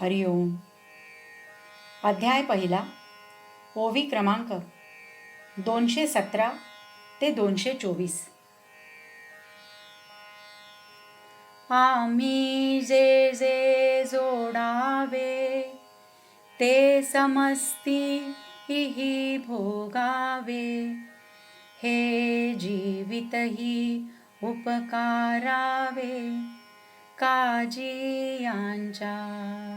हरिओम अध्याय पहिला ओवी क्रमांक दोनशे सतरा ते दोनशे चोवीस. आम्ही जे जे जोडावे ते समस्ती ही भोगावे. हे जीवितही उपकारावे. काजी यांच्या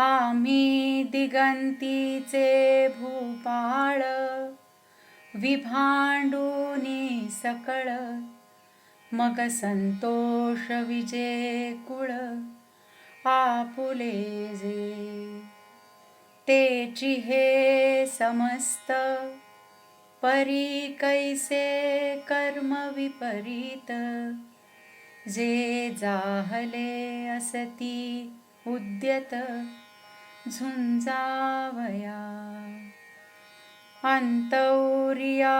आम्ही दिगंतीचे भूपाळ विभांडूनी सकळ मग संतोष विजे कुळ आपुले जे. तेची हे समस्त परी कैसे कर्म विपरीत जे जाहले असती उद्यत झुंजावया। अंतौरिया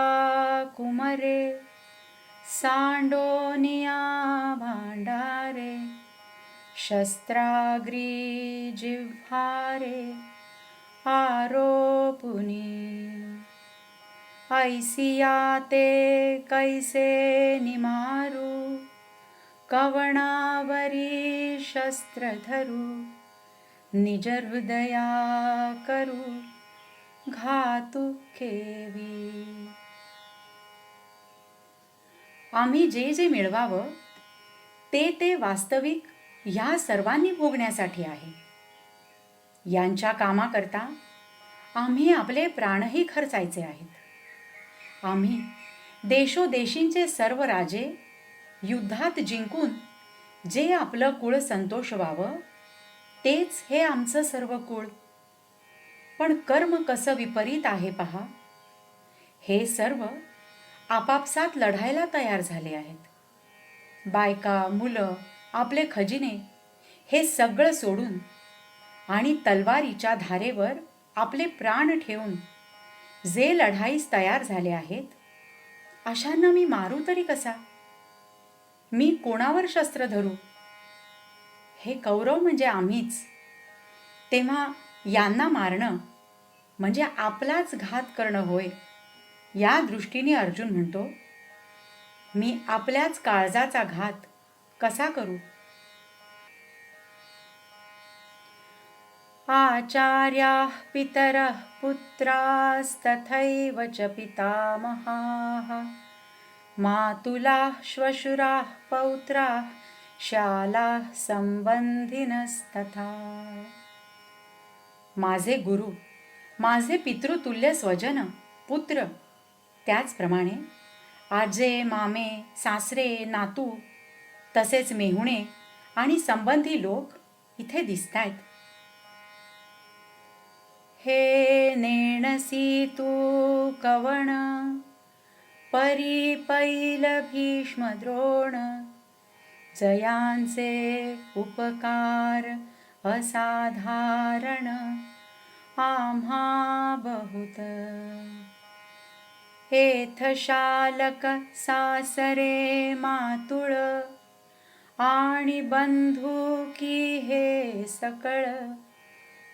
कुमरे सांडोनिया भांडारे शस्त्राग्री जिव्हारे आरोपुनी। ऐसिया ते कैसे निमारू कवणावरी शस्त्र निजहृदया करू हृदया करू केवी आम्ही जे जे मिळवावं ते ते वास्तविक ह्या सर्वांनी भोगण्यासाठी आहे. यांच्या कामाकरता आम्ही आपले प्राणही खर्चायचे आहेत. आम्ही देशोदेशींचे सर्व राजे युद्धात जिंकून जे आपलं कुळ संतोष व्हावं तेच हे आमचं सर्व कुळ. पण कर्म कसं विपरीत आहे पहा. हे सर्व आपापसात लढायला तयार झाले आहेत. बायका मुलं आपले खजिने हे सगळं सोडून आणि तलवारीच्या धारेवर आपले प्राण ठेवून जे लढाईस तयार झाले आहेत अशांना मी मारू तरी कसा? मी कोणावर शस्त्र धरू? हे कौरव म्हणजे आम्हीच. तेव्हा यांना मारणं म्हणजे आपलाच घात करणं होय या दृष्टीने अर्जुन म्हणतो मी आपल्याच काळजाचा घात कसा करू? आचार्या पितरः पुत्रास्तथैव च पितामहाः मातुला श्वशुराः पौत्राः शाला संबंधिनस्तथा। माझे गुरु माझे पितृतुल्य स्वजन पुत्र त्याचप्रमाणे आजे मामे सासरे नातू तसेच मेहुणे आणि संबंधी लोक इथे दिसत आहेत हे नेणसी तू कवण परी पैल भीष्म द्रोण जयांचे उपकार असाधारण आम्हा बहुत. एथ शालक सासरे मातुळ आणि बंधू की हे सकळ.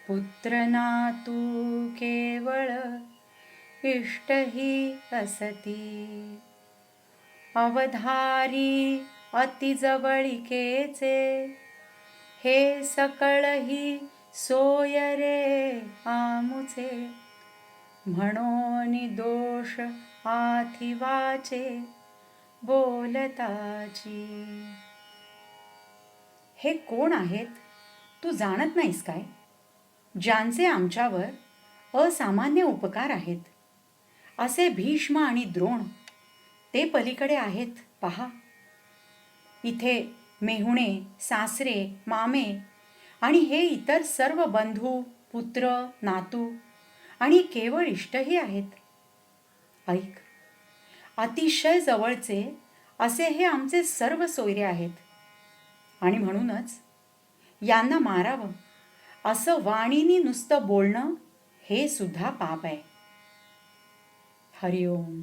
पुत्र नातू केवळ इष्टही असती. अवधारी अतिजवळिकेचे हे सकळही सोय रे आमुचे. म्हणून दोष आथिवाचे बोलताची. हे कोण आहेत? तू जाणत नाहीस काय? ज्यांचे आमच्यावर असामान्य उपकार आहेत. असे भीष्म आणि द्रोण ते पलीकडे आहेत पहा. इथे मेहुणे सासरे मामे आणि हे इतर सर्व बंधू पुत्र नातू आणि केवळ इष्टही आहेत. ऐक अतिशय जवळचे असे हे आमचे सर्व सोयरे आहेत. आणि म्हणूनच यांना मारावं असं वाणीनी नुसतं बोलणं हे सुद्धा पाप आहे. हरिओम.